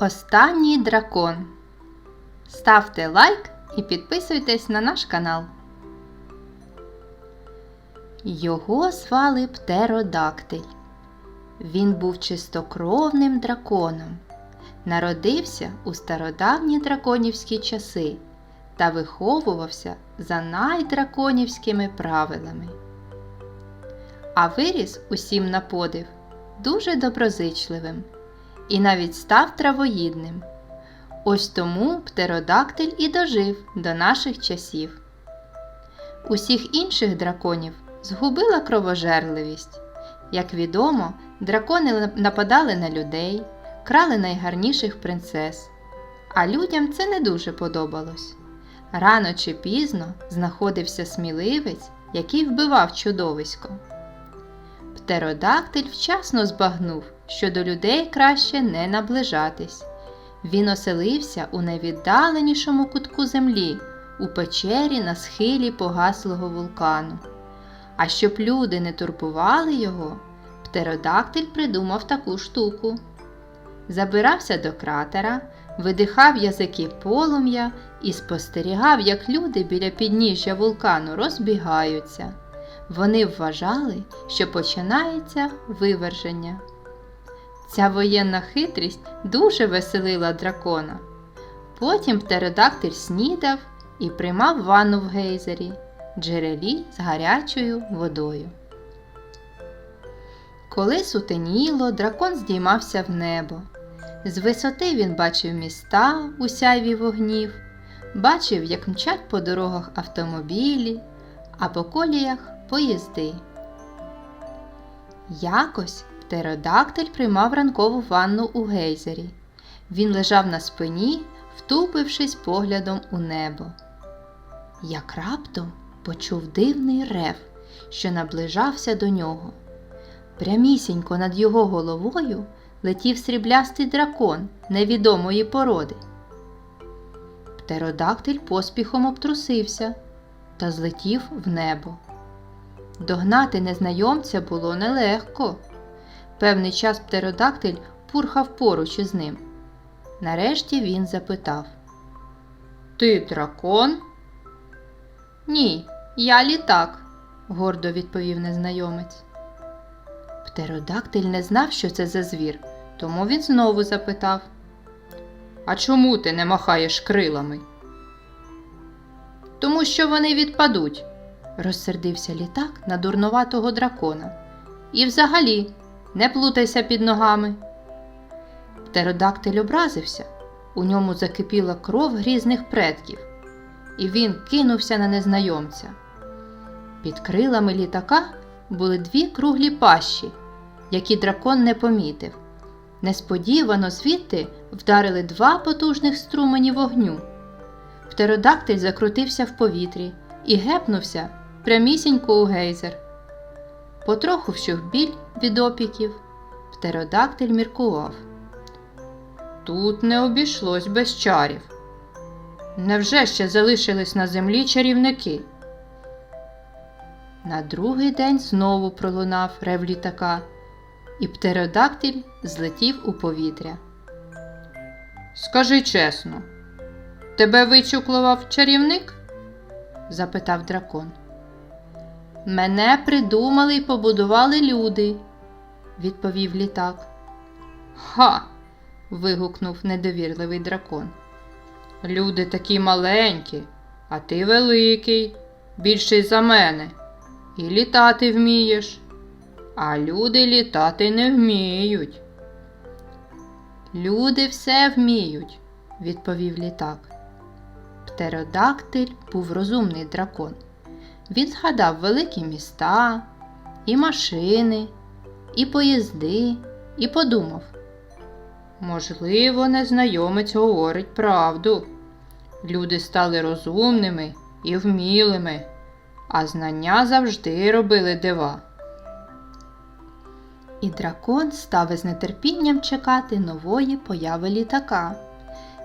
Останній дракон. Ставте лайк і підписуйтесь на наш канал. Його звали Птеродактиль. Він був чистокровним драконом. Народився у стародавні драконівські часи та виховувався за найдраконівськими правилами. А виріс усім на подив дуже доброзичливим і навіть став травоїдним. Ось тому птеродактиль і дожив до наших часів. Усіх інших драконів згубила кровожерливість. Як відомо, дракони нападали на людей, крали найгарніших принцес, а людям це не дуже подобалось. Рано чи пізно знаходився сміливець, який вбивав чудовисько. Птеродактиль вчасно збагнув, що до людей краще не наближатись. Він оселився у найвіддаленішому кутку землі, у печері на схилі погаслого вулкану. А щоб люди не турбували його, птеродактиль придумав таку штуку. Забирався до кратера, видихав язики полум'я і спостерігав, як люди біля підніжжя вулкану розбігаються. Вони вважали, що починається виверження. Ця воєнна хитрість дуже веселила дракона. Потім птеродактиль снідав і приймав ванну в гейзері, джерелі з гарячою водою. Коли сутеніло, дракон здіймався в небо. З висоти він бачив міста у сяйві вогнів, бачив, як мчать по дорогах автомобілі, а по коліях поїзди. Якось птеродактиль приймав ранкову ванну у гейзері. Він лежав на спині, втупившись поглядом у небо. Як раптом почув дивний рев, що наближався до нього. Прямісінько над його головою летів сріблястий дракон невідомої породи. Птеродактиль поспіхом обтрусився та злетів в небо. Догнати незнайомця було нелегко. Певний час птеродактиль пурхав поруч із ним. Нарешті він запитав Ти дракон? Ні, я літак, гордо відповів незнайомець. Птеродактиль не знав, що це за звір, тому він знову запитав А чому ти не махаєш крилами? Тому що вони відпадуть, розсердився літак на дурноватого дракона. І взагалі не плутайся під ногами. Птеродактиль образився, у ньому закипіла кров грізних предків, і він кинувся на незнайомця. Під крилами літака були дві круглі пащі, які дракон не помітив. Несподівано звідти вдарили два потужних струмені вогню. Птеродактиль закрутився в повітрі і гепнувся прямісінько у гейзер. Потроху вщух біль від опіків. Птеродактиль міркував. Тут не обійшлось без чарів. Невже ще залишились на землі чарівники? На другий день знову пролунав рев літака, і птеродактиль злетів у повітря. Скажи чесно, тебе вичуклував чарівник? запитав дракон. Мене придумали і побудували люди, відповів літак. Ха. вигукнув недовірливий дракон. Люди такі маленькі, а ти великий, більший за мене. І літати вмієш, а люди літати не вміють. Люди все вміють, відповів літак. Птеродактиль був розумний дракон. Він згадав великі міста, і машини, і поїзди, і подумав. Можливо, незнайомець говорить правду. Люди стали розумними і вмілими, а знання завжди робили дива. І дракон став із нетерпінням чекати нової появи літака.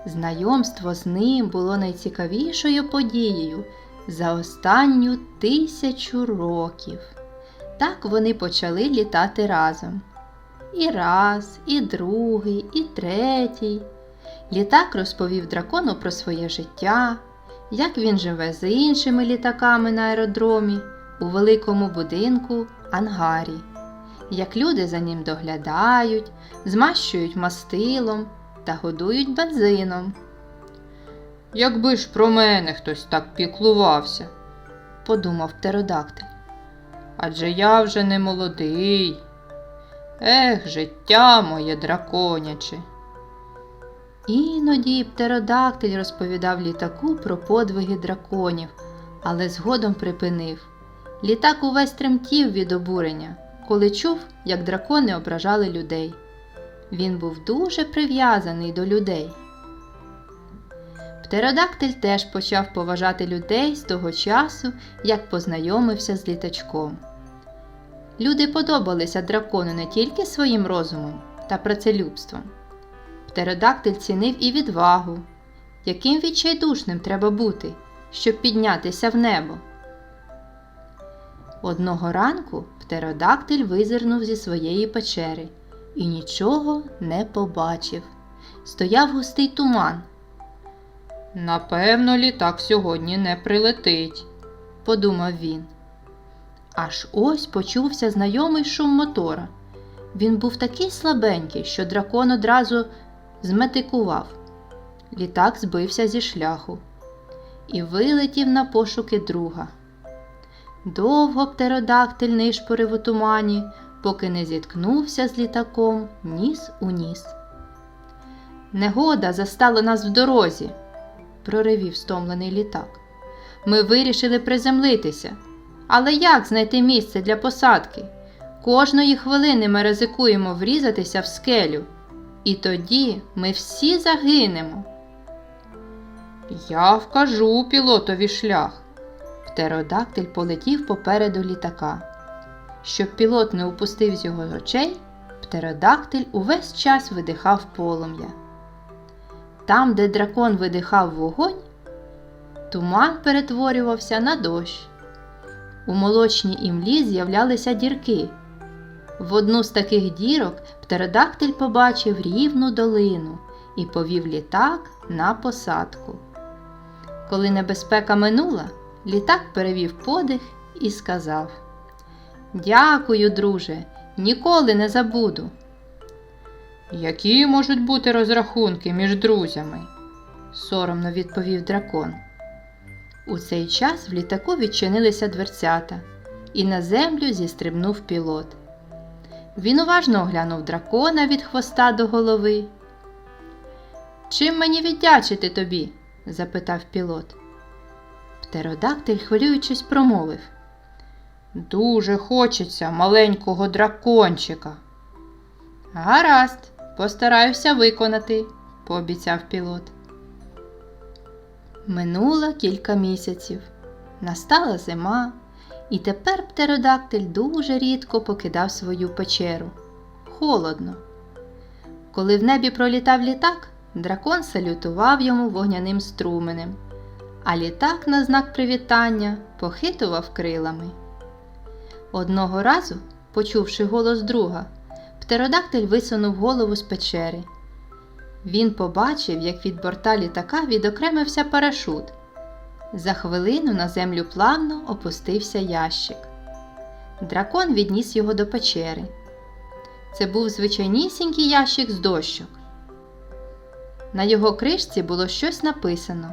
Знайомство з ним було найцікавішою подією за останню тисячу років. Так вони почали літати разом. І раз, і другий, і третій. Літак розповів дракону про своє життя, як він живе з іншими літаками на аеродромі, у великому будинку ангарі, як люди за ним доглядають, змащують мастилом та годують бензином. Якби ж про мене хтось так піклувався, подумав птеродактиль. Адже я вже не молодий. Ех, життя моє драконяче. Іноді птеродактиль розповідав літаку про подвиги драконів, але згодом припинив. Літак увесь тремтів від обурення, коли чув, як дракони ображали людей. Він був дуже прив'язаний до людей. Птеродактиль теж почав поважати людей з того часу, як познайомився з літачком. Люди подобалися дракону не тільки своїм розумом та працелюбством. Птеродактиль цінив і відвагу, яким відчайдушним треба бути, щоб піднятися в небо. Одного ранку птеродактиль визирнув зі своєї печери і нічого не побачив. Стояв густий туман. Напевно, літак сьогодні не прилетить, подумав він. Аж ось почувся знайомий шум мотора. Він був такий слабенький, що дракон одразу зметикував. Літак збився зі шляху і вилетів на пошуки друга. Довго птеродактиль нишпорив у тумані, поки не зіткнувся з літаком ніс у ніс. Негода застала нас в дорозі, проривів стомлений літак. Ми вирішили приземлитися. Але як знайти місце для посадки? Кожної хвилини ми ризикуємо врізатися в скелю, і тоді ми всі загинемо. Я вкажу пілотові шлях. Птеродактиль полетів попереду літака. Щоб пілот не упустив з його очей, птеродактиль увесь час видихав полум'я. Там, де дракон видихав вогонь, туман перетворювався на дощ. У молочній імлі з'являлися дірки. В одну з таких дірок птеродактиль побачив рівну долину і повів літак на посадку. Коли небезпека минула, літак перевів подих і сказав: Дякую, друже, ніколи не забуду. Які можуть бути розрахунки між друзями? соромно відповів дракон. У цей час в літаку відчинилися дверцята, і на землю зістрибнув пілот. Він уважно оглянув дракона від хвоста до голови. Чим мені віддячити тобі? запитав пілот. Птеродактиль, хвилюючись, промовив. Дуже хочеться маленького дракончика. Гаразд, постараюся виконати, пообіцяв пілот. Минуло кілька місяців. Настала зима, і тепер птеродактиль дуже рідко покидав свою печеру. Холодно. Коли в небі пролітав літак, дракон салютував йому вогняним струменем, а літак на знак привітання похитував крилами. Одного разу, почувши голос друга, птеродактиль висунув голову з печери. Він побачив, як від борта літака відокремився парашут. За хвилину на землю плавно опустився ящик. Дракон відніс його до печери. Це був звичайнісінький ящик з дощок. На його кришці було щось написано.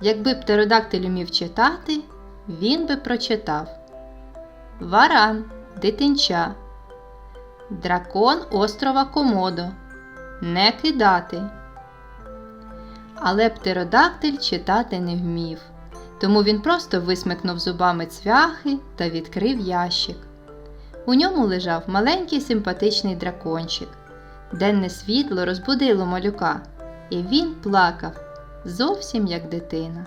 Якби птеродактиль умів читати, він би прочитав Варан, дитинча, дракон острова Комодо не кидати. Але птеродактиль читати не вмів, тому він просто висмикнув зубами цвяхи та відкрив ящик. У ньому лежав маленький симпатичний дракончик. Денне світло розбудило малюка, і він плакав зовсім як дитина.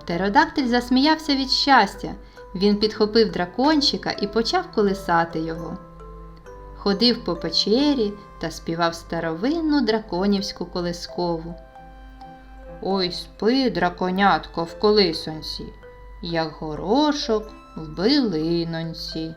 Птеродактиль засміявся від щастя. Він підхопив дракончика і почав колисати його ходив по печері та співав старовинну драконівську колискову. Ой спи, драконятко, в колисонці, як горошок в билинонці.